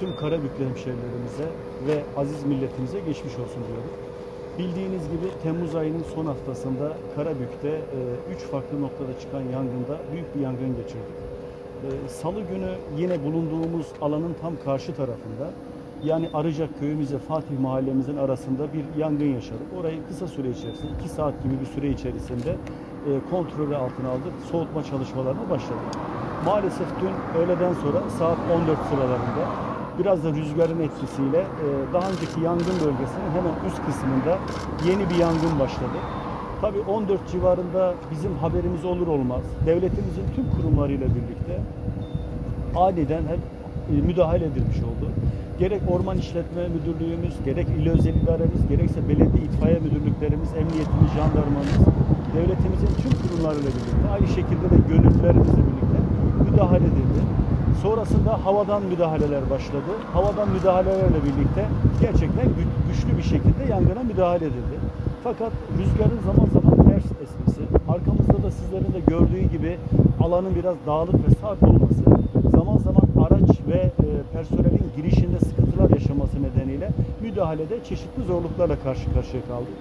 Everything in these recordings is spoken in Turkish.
tüm Karabüklü hemşehrilerimize ve aziz milletimize geçmiş olsun diyorum. Bildiğiniz gibi Temmuz ayının son haftasında Karabük'te 3 farklı noktada çıkan yangında büyük bir yangın geçirdik. E, Salı günü yine bulunduğumuz alanın tam karşı tarafında yani Arıcak köyümüzle Fatih mahallemizin arasında bir yangın yaşadık. Orayı kısa süre içerisinde, 2 saat gibi bir süre içerisinde e, kontrolü altına aldık. Soğutma çalışmalarına başladık. Maalesef dün öğleden sonra saat 14 sıralarında biraz da rüzgarın etkisiyle e, daha önceki yangın bölgesinin hemen üst kısmında yeni bir yangın başladı. Tabii 14 civarında bizim haberimiz olur olmaz. Devletimizin tüm kurumlarıyla birlikte aniden hep e, müdahale edilmiş oldu. Gerek Orman İşletme Müdürlüğümüz, gerek İl Özel İdaremiz, gerekse belediye itfaiye müdürlüklerimiz, emniyetimiz, jandarmamız, devletimizin tüm kurumlarıyla birlikte, aynı şekilde de gönüllülerimizle birlikte müdahale edildi. Sonrasında havadan müdahaleler başladı. Havadan müdahalelerle birlikte gerçekten gü- güçlü bir şekilde yangına müdahale edildi. Fakat rüzgarın zaman zaman ters esmesi, arkamızda da sizlerin de gördüğü gibi alanın biraz dağlık ve sarp olması, zaman zaman araç ve e, personelin girişinde sıkıntılar yaşaması nedeniyle müdahalede çeşitli zorluklarla karşı karşıya kaldık.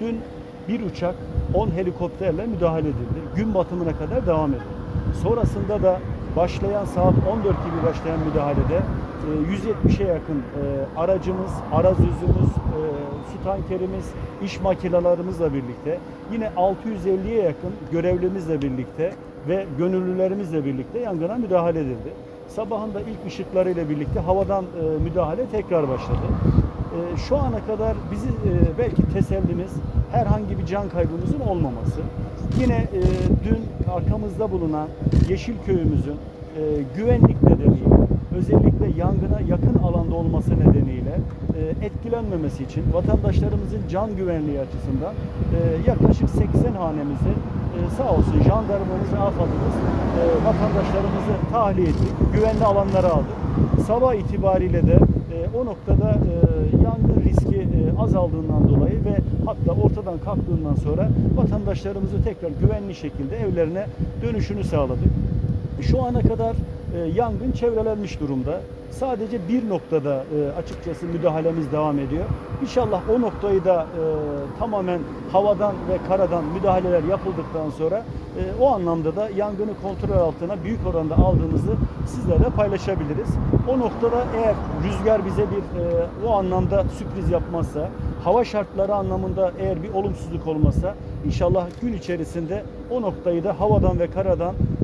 Dün bir uçak 10 helikopterle müdahale edildi. Gün batımına kadar devam edildi. Sonrasında da başlayan saat 14 gibi başlayan müdahalede e, 170'e yakın e, aracımız, arazözümüz, e, su tankerimiz, iş makinelerimizle birlikte yine 650'ye yakın görevlimizle birlikte ve gönüllülerimizle birlikte yangına müdahale edildi. Sabahında ilk ışıklarıyla birlikte havadan e, müdahale tekrar başladı. E, şu ana kadar bizi e, belki tesellimiz herhangi bir can kaybımızın olmaması. Yine e, dün arkamızda bulunan Yeşil Köyümüzün e, güvenlik nedeniyle özellikle yangına yakın alanda olması nedeniyle e, etkilenmemesi için vatandaşlarımızın can güvenliği açısından e, yaklaşık 80 hanemizi e, sağ olsun jandarmamız AFAD'ımız e, vatandaşlarımızı tahliye ettik. Güvenli alanlara aldık. Sabah itibariyle de e, o noktada e, yangın riski e, azaldığından dolayı ve hatta ortadan kalktığından sonra vatandaşlarımızı tekrar güvenli şekilde evlerine dönüşünü sağladık. Şu ana kadar e, yangın çevrelenmiş durumda. Sadece bir noktada e, açıkçası müdahalemiz devam ediyor. İnşallah o noktayı da e, tamamen havadan ve karadan müdahaleler yapıldıktan sonra e, o anlamda da yangını kontrol altına büyük oranda aldığımızı sizlerle paylaşabiliriz. O noktada eğer rüzgar bize bir e, o anlamda sürpriz yapmazsa, hava şartları anlamında eğer bir olumsuzluk olmasa inşallah gün içerisinde o noktayı da havadan ve karadan e,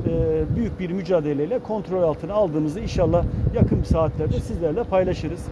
büyük bir mücadeleyle kontrol altına aldığımızı inşallah yakın saatlerde sizlerle paylaşırız.